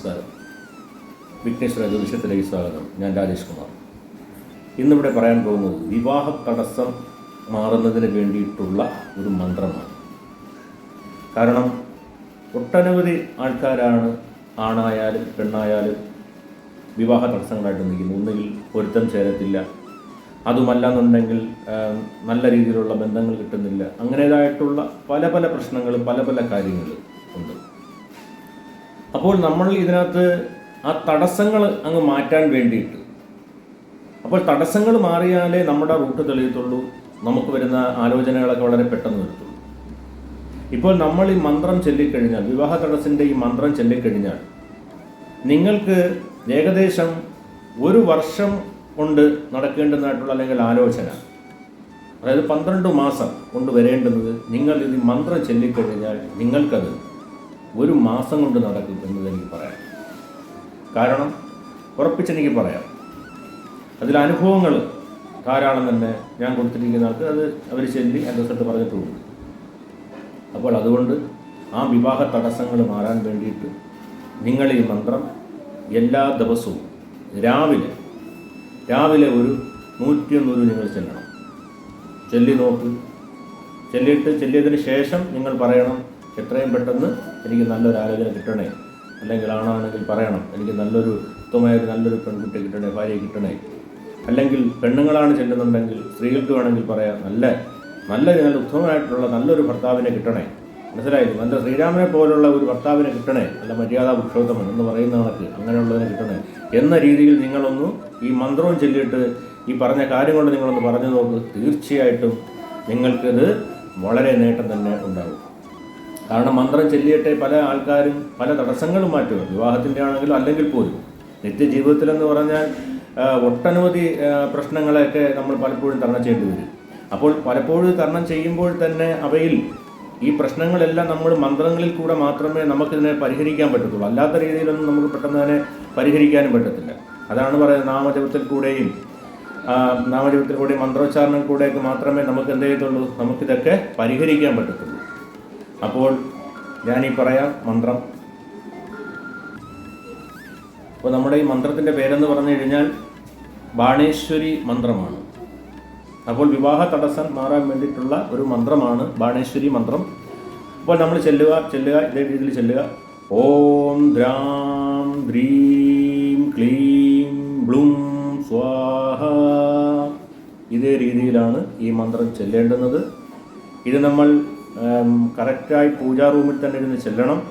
നമസ്കാരം. വിഘ്നേശ്വര ജ്യോതിഷത്തിലേക്ക് സ്വാഗതം. ഞാൻ രാജേഷ് കുമാർ. ഇന്നിവിടെ പറയാൻ പോകുന്നത് വിവാഹ തടസ്സം മാറുന്നതിന് വേണ്ടിയിട്ടുള്ള ഒരു മന്ത്രമാണ്. കാരണം ഒട്ടനവധി ആൾക്കാരാണ് ആണായാലും പെണ്ണായാലും വിവാഹ തടസ്സങ്ങളായിട്ട് നിൽക്കുന്നത് ഒന്നുകിൽ പൊരുത്തം ചേരത്തില്ല. അതുമല്ല എന്നുണ്ടെങ്കിൽ നല്ല രീതിയിലുള്ള ബന്ധങ്ങൾ കിട്ടുന്നില്ല. അങ്ങനേതായിട്ടുള്ള പല പല പ്രശ്നങ്ങളും പല പല കാര്യങ്ങളും ഉണ്ട്. അപ്പോൾ നമ്മൾ ഇതിനകത്ത് ആ തടസ്സങ്ങൾ അങ്ങ് മാറ്റാൻ വേണ്ടിയിട്ട്. അപ്പോൾ തടസ്സങ്ങൾ മാറിയാലേ നമ്മുടെ റൂട്ട് തെളിയത്തുള്ളൂ നമുക്ക് വരുന്ന ആലോചനകളൊക്കെ വളരെ പെട്ടെന്ന് വരത്തുള്ളൂ. ഇപ്പോൾ നമ്മൾ ഈ മന്ത്രം ചൊല്ലിക്കഴിഞ്ഞാൽ വിവാഹ തടസ്സിന്റെ ഈ മന്ത്രം ചൊല്ലിക്കഴിഞ്ഞാൽ നിങ്ങൾക്ക് ഏകദേശം ഒരു വർഷം കൊണ്ട് നടക്കേണ്ടതായിട്ടുള്ള അല്ലെങ്കിൽ ആലോചന അതായത് പന്ത്രണ്ട് മാസം കൊണ്ട് വരേണ്ടുന്നത് നിങ്ങൾ ഇത് മന്ത്രം ചൊല്ലിക്കഴിഞ്ഞാൽ നിങ്ങൾക്കത് ഒരു മാസം കൊണ്ട് നടക്കും എന്ന് എനിക്ക് പറയാം. കാരണം ഉറപ്പിച്ചെനിക്ക് പറയാം. അതിൽ അനുഭവങ്ങൾ ധാരാളം തന്നെ ഞാൻ കൊടുത്തിരിക്കുന്ന ആൾക്ക് അത് അവർ ചെല്ലി എന്റെ സ്ഥലത്ത് പറഞ്ഞിട്ടുണ്ട്. അപ്പോൾ അതുകൊണ്ട് ആ വിവാഹ തടസ്സങ്ങൾ മാറാൻ വേണ്ടിയിട്ട് നിങ്ങൾ ഈ മന്ത്രം എല്ലാ ദിവസവും രാവിലെ രാവിലെ ഒരു നൂറ്റിയൊന്നൂറ് നിങ്ങൾ ചെല്ലണം. ചൊല്ലി നോക്ക്. ചൊല്ലിയിട്ട് ചൊല്ലിയതിന് ശേഷം നിങ്ങൾ പറയണം എത്രയും പെട്ടെന്ന് എനിക്ക് നല്ലൊരു ആലോചന കിട്ടണേ. അല്ലെങ്കിൽ ആണാണെങ്കിൽ പറയണം എനിക്ക് നല്ലൊരു ഉത്തമമായ നല്ലൊരു പെൺകുട്ടി കിട്ടണേ ഭാര്യയെ കിട്ടണേ. അല്ലെങ്കിൽ പെണ്ണുങ്ങളാണ് ചെല്ലുന്നുണ്ടെങ്കിൽ സ്ത്രീകൾക്ക് വേണമെങ്കിൽ പറയാം നല്ല നല്ല നല്ല ഉത്തമമായിട്ടുള്ള നല്ലൊരു ഭർത്താവിനെ കിട്ടണേ. മനസ്സിലായില്ലേ? നല്ല ശ്രീരാമനെ പോലുള്ള ഒരു ഭർത്താവിനെ കിട്ടണേ. അല്ല മര്യാദ പുരുഷോത്തമൻ എന്ന് പറയുന്ന കണക്ക് അങ്ങനെയുള്ളതിനെ കിട്ടണേ. എന്ന രീതിയിൽ നിങ്ങളൊന്ന് ഈ മന്ത്രവും ചൊല്ലിയിട്ട് ഈ പറഞ്ഞ കാര്യം കൊണ്ട് നിങ്ങളൊന്ന് പറഞ്ഞു നോക്ക്. തീർച്ചയായിട്ടും നിങ്ങൾക്കിത് വളരെ നേട്ടം തന്നെ ഉണ്ടാകും കാരണം മന്ത്രം ചൊല്ലിയിട്ടേ പല ആൾക്കാരും പല തടസ്സങ്ങളും മാറ്റുക വിവാഹത്തിന്റെ ആണെങ്കിലും അല്ലെങ്കിൽ പോലും. നിത്യജീവിതത്തിലെന്ന് പറഞ്ഞാൽ ഒട്ടനവധി പ്രശ്നങ്ങളെയൊക്കെ നമ്മൾ പലപ്പോഴും തരണം ചെയ്യേണ്ടി വരും. അപ്പോൾ പലപ്പോഴും തരണം ചെയ്യുമ്പോൾ തന്നെ അവയിൽ ഈ പ്രശ്നങ്ങളെല്ലാം നമ്മൾ മന്ത്രങ്ങളിൽ കൂടെ മാത്രമേ നമുക്കിതിനെ പരിഹരിക്കാൻ പറ്റത്തുള്ളൂ. അല്ലാത്ത രീതിയിലൊന്നും നമുക്ക് പെട്ടെന്ന് തന്നെ പരിഹരിക്കാനും പറ്റത്തില്ല. അതാണ് പറയുന്നത് നാമജപത്തിൽ കൂടെയും നാമജപത്തിൽ കൂടെയും മന്ത്രോച്ചാരണം കൂടെയൊക്കെ മാത്രമേ നമുക്ക് എന്ത് ചെയ്യത്തുള്ളൂ? നമുക്കിതൊക്കെ പരിഹരിക്കാൻ പറ്റത്തുള്ളൂ. അപ്പോൾ ഞാൻ ഈ പറയാം മന്ത്രം. അപ്പോൾ നമ്മുടെ ഈ മന്ത്രത്തിന്റെ പേരെന്ന് പറഞ്ഞു കഴിഞ്ഞാൽ ബാണേശ്വരി മന്ത്രമാണ്. അപ്പോൾ വിവാഹ തടസ്സം മാറാൻ വേണ്ടിയിട്ടുള്ള ഒരു മന്ത്രമാണ് ബാണേശ്വരി മന്ത്രം. അപ്പോൾ നമ്മൾ ചെല്ലുക ചെല്ലുക ഇതേ രീതിയിൽ ചെല്ലുക. ഓം ദ്രാം ദ്രീം ക്ലീം ബ്ലൂം സ്വാഹ. ഇതേ രീതിയിലാണ് ഈ മന്ത്രം ചെല്ലേണ്ടുന്നത്. ഇത് നമ്മൾ കറക്റ്റായി പൂജാ റൂമിൽ തന്നെ ഇരുന്ന് ചെല്ലണം.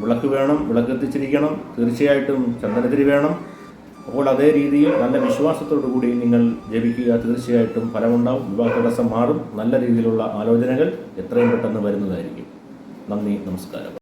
വിളക്ക് വേണം വിളക്ക് എത്തിച്ചിരിക്കണം. തീർച്ചയായിട്ടും ചന്ദനത്തിരി വേണം. അപ്പോൾ അതേ രീതിയിൽ നല്ല വിശ്വാസത്തോടു കൂടി നിങ്ങൾ ജപിക്കുക. തീർച്ചയായിട്ടും ഫലമുണ്ടാവും. വിവാഹ തടസ്സം മാറും. നല്ല രീതിയിലുള്ള ആലോചനകൾ എത്രയും പെട്ടെന്ന് വരുന്നതായിരിക്കും. നന്ദി നമസ്കാരം.